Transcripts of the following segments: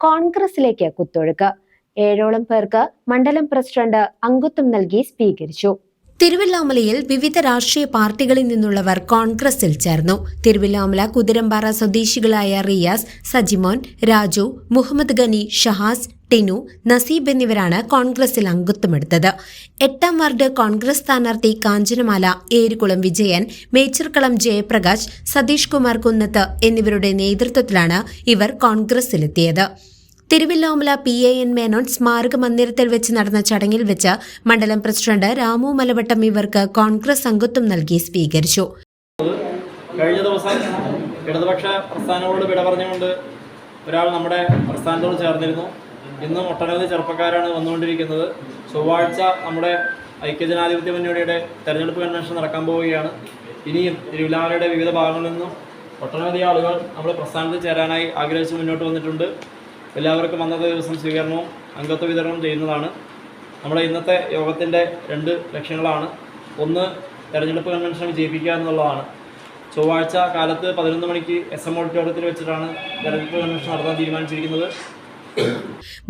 കോൺഗ്രസിലേക്ക് കുത്തൊഴുക്ക്. ഏഴോളം പേർക്ക് മണ്ഡലം പ്രസിഡന്റ് അംഗത്വം നൽകി സ്വീകരിച്ചു. തിരുവല്ലാമലയിൽ വിവിധ രാഷ്ട്രീയ പാർട്ടികളിൽ നിന്നുള്ളവർ കോൺഗ്രസിൽ ചേർന്നു. തിരുവല്ലാമല കുതിരമ്പാറ സ്വദേശികളായ റിയാസ് സജിമോൻ രാജു മുഹമ്മദ് ഗനി ഷഹാസ് ടിനു നസീബ് എന്നിവരാണ് കോൺഗ്രസിൽ അംഗത്വമെടുത്തത്. എട്ടാം വാർഡ് കോൺഗ്രസ് സ്ഥാനാർത്ഥി കാഞ്ചനമാല ഏരുകുളം വിജയൻ മേച്ചർക്കളം ജയപ്രകാശ് സതീഷ് കുമാർ കുന്നത്ത് എന്നിവരുടെ നേതൃത്വത്തിലാണ് ഇവർ കോൺഗ്രസിലെത്തിയത്. Thiruvilwamala P A N Menon സ്മാരക മന്ദിരത്തിൽ വെച്ച് നടന്ന ചടങ്ങിൽ വെച്ച് മണ്ഡലം പ്രസിഡന്റ് രാമു മലവട്ടം ഇവർക്ക് കോൺഗ്രസ് അംഗത്വം നൽകി സ്വീകരിച്ചു. കഴിഞ്ഞ ദിവസം ഇടതുപക്ഷ പ്രസ്ഥാനങ്ങളോട് വിട പറഞ്ഞുകൊണ്ട് ഒരാൾ നമ്മുടെ പ്രസ്ഥാനത്തോട് ചേർന്നിരുന്നു. ഇന്നും ഒട്ടനവധി ചെറുപ്പക്കാരാണ് വന്നുകൊണ്ടിരിക്കുന്നത്. ചൊവ്വാഴ്ച നമ്മുടെ ഐക്യജനാധിപത്യ മുന്നണിയുടെ തെരഞ്ഞെടുപ്പ് കൺവെൻഷൻ നടക്കാൻ പോവുകയാണ്. ഇനിയും തിരുവിലാമലയുടെ വിവിധ ഭാഗങ്ങളിൽ നിന്നും ഒട്ടനവധി ആളുകൾ നമ്മുടെ പ്രസ്ഥാനത്തിൽ ചേരാനായി ആഗ്രഹിച്ച് മുന്നോട്ട് വന്നിട്ടുണ്ട്. എല്ലാവർക്കും അന്നത്തെ ദിവസം സ്വീകരണവും അംഗത്വ വിതരണവും ചെയ്യുന്നതാണ്. നമ്മുടെ ഇന്നത്തെ യോഗത്തിന്റെ രണ്ട് ലക്ഷ്യങ്ങളാണ്. ഒന്ന് തെരഞ്ഞെടുപ്പ് കൺവെൻഷൻ വിജയിപ്പിക്കുക എന്നുള്ളതാണ്. ചൊവ്വാഴ്ച കാലത്ത് പതിനൊന്ന് മണിക്ക് എസ് എം ഓഡിറ്റോറിയത്തിൽ വെച്ചിട്ടാണ് തെരഞ്ഞെടുപ്പ് കൺവെൻഷൻ നടത്താൻ തീരുമാനിച്ചിരിക്കുന്നത്.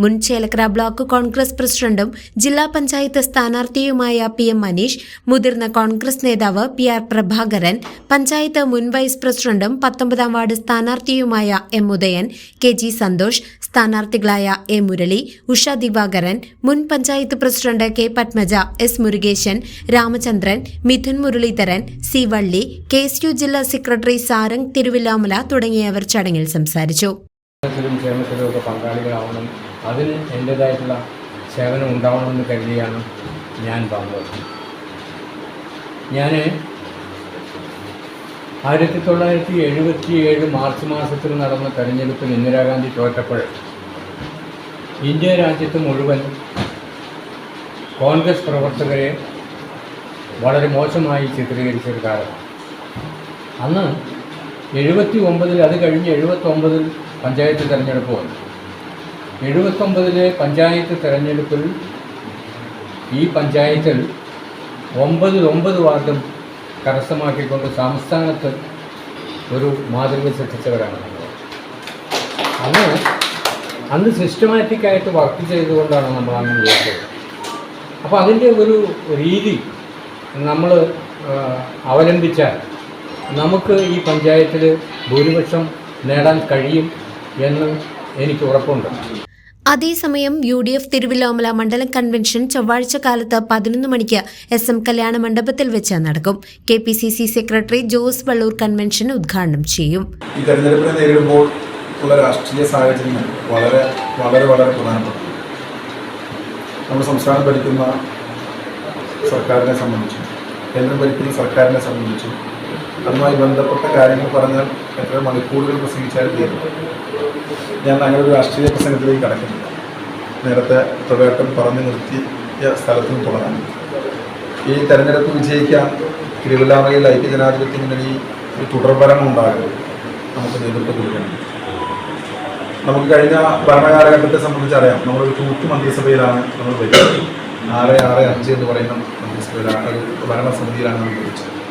മുൻ ചേലക്കര ബ്ലോക്ക് കോൺഗ്രസ് പ്രസിഡന്റും ജില്ലാ പഞ്ചായത്ത് സ്ഥാനാർത്ഥിയുമായ പി എം മനീഷ് മുതിർന്ന കോൺഗ്രസ് നേതാവ് പി ആർ പ്രഭാകരൻ പഞ്ചായത്ത് മുൻ വൈസ് പ്രസിഡന്റും പത്തൊമ്പതാം ward സ്ഥാനാർത്ഥിയുമായ M Udayan K G Santhosh സ്ഥാനാർത്ഥികളായ A Murali Usha Divakaran മുൻ panchayat president K Padmaja S Murukesan Ramachandran Mithun Muraleedharan C Valli K S U ജില്ലാ സെക്രട്ടറി സാരംഗ് തിരുവില്ലാമല തുടങ്ങിയവർ ചടങ്ങിൽ സംസാരിച്ചു. പങ്കാളികളാവണം. അതിന് എന്റേതായിട്ടുള്ള സേവനം ഉണ്ടാവണമെന്ന് കരുതിയാണ് ഞാൻ വന്നത് ഞാൻ ആയിരത്തി തൊള്ളായിരത്തി എഴുപത്തി ഏഴ് മാർച്ച് മാസത്തിൽ നടന്ന തെരഞ്ഞെടുപ്പിൽ ഇന്ദിരാഗാന്ധി തോറ്റപ്പോൾ ഇന്ത്യ രാജ്യത്ത് മുഴുവൻ കോൺഗ്രസ് പ്രവർത്തകരെ വളരെ മോശമായി ചിത്രീകരിച്ചൊരു കാലമാണ്. അന്ന് എഴുപത്തി ഒമ്പതിൽ അത് കഴിഞ്ഞ് എഴുപത്തൊമ്പതിൽ പഞ്ചായത്ത് തിരഞ്ഞെടുപ്പ് വന്നു. എഴുപത്തൊമ്പതിലെ പഞ്ചായത്ത് തിരഞ്ഞെടുപ്പിൽ ഈ പഞ്ചായത്തിൽ ഒമ്പതിൽ ഒമ്പത് വാർഡും കരസ്ഥമാക്കിക്കൊണ്ട് സംസ്ഥാനത്ത് ഒരു മാതൃക സൃഷ്ടിച്ചവരാണ് നമ്മൾ. അന്ന് അന്ന് സിസ്റ്റമാറ്റിക്കായിട്ട് വർക്ക് ചെയ്തുകൊണ്ടാണ് നമ്മൾ അന്ന് ചെയ്തത് അപ്പോൾ അതിന്റെ ഒരു രീതി നമ്മൾ അവലംബിച്ചാൽ നമുക്ക് ഈ പഞ്ചായത്തിൽ ഭൂരിപക്ഷം നേടാൻ കഴിയും എന്ന് എനിക്ക് ഉറപ്പുണ്ട്. അതേസമയം യു ഡി എഫ് തിരുവില്ലോമല മണ്ഡലം കൺവെൻഷൻ ചൊവ്വാഴ്ച കാലത്ത് പതിനൊന്ന് മണിക്ക് എസ് എം കല്യാണ മണ്ഡപത്തിൽ വെച്ച് നടക്കും. K P C C secretary Jose Valloor convention ഉദ്ഘാടനം ചെയ്യും. ഈ തെരഞ്ഞെടുപ്പിനെ നേരിടുമ്പോൾ ഉള്ള രാഷ്ട്രീയ സാഹചര്യങ്ങൾ വളരെ വളരെ വളരെ പ്രധാനപ്പെട്ട. നമ്മുടെ സംസ്ഥാനം ഭരിക്കുന്ന സർക്കാരിനെ സംബന്ധിച്ചും കേന്ദ്രം ഭരിക്കുന്ന സർക്കാരിനെ സംബന്ധിച്ചും അതുമായി ബന്ധപ്പെട്ട കാര്യങ്ങൾ പറഞ്ഞാൽ എത്ര മണിക്കൂറുകൾ പ്രസംഗിച്ചാലും തീരും. ഞാൻ അങ്ങനെ ഒരു രാഷ്ട്രീയ പ്രസംഗത്തിലേക്ക് കടക്കുന്നില്ല. നേരത്തെ പ്രവേട്ടം പറഞ്ഞു നിർത്തിയ സ്ഥലത്ത് തുടങ്ങാം. ഈ തെരഞ്ഞെടുപ്പ് വിജയിക്കാൻ തിരുവില്ലാമലയിൽ ഐക്യ ജനാധിപത്യ മുന്നണി ഒരു തുടർഭരണം ഉണ്ടാകും നമുക്ക് നേതൃത്വം കൊടുക്കണം. നമുക്ക് കഴിഞ്ഞ ഭരണകാലഘട്ടത്തെ സംബന്ധിച്ചറിയാം നമ്മളൊരു കൂത്ത് മന്ത്രിസഭയിലാണ് നമ്മൾ ഭരിച്ചത്. ആറ് ആറ് അഞ്ച് എന്ന് പറയുന്ന മന്ത്രിസഭയിലാണ് ഒരു ഭരണസമിതിയിലാണ് നമ്മൾ ഭരിച്ചത്.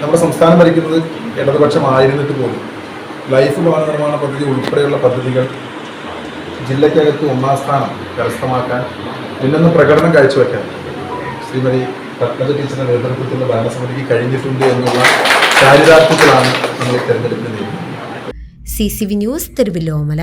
നമ്മുടെ സംസ്ഥാനം ഭരിക്കുന്നത് ഇടതുപക്ഷമായിരുന്നിട്ട് പോലും. ലൈഫ് ഭവന നിർമ്മാണ പദ്ധതി ഉൾപ്പെടെയുള്ള പദ്ധതികൾ ജില്ലയ്ക്കകത്ത് ഒന്നാം സ്ഥാനം കരസ്ഥമാക്കാൻ പിന്നൊന്ന് പ്രകടനം കാഴ്ചവെക്കാൻ ശ്രീമതി പത്മജ ടീച്ചറിന്റെ നേതൃത്വത്തിലുള്ള ഭരണസമിതിക്ക് കഴിഞ്ഞിട്ടുണ്ട് എന്നുള്ള ചാരിതാർത്ഥ്യത്തിലാണ് നമ്മൾ തെരഞ്ഞെടുപ്പിനെ നേരിടുന്നത് C C V news Thiruvilwamala.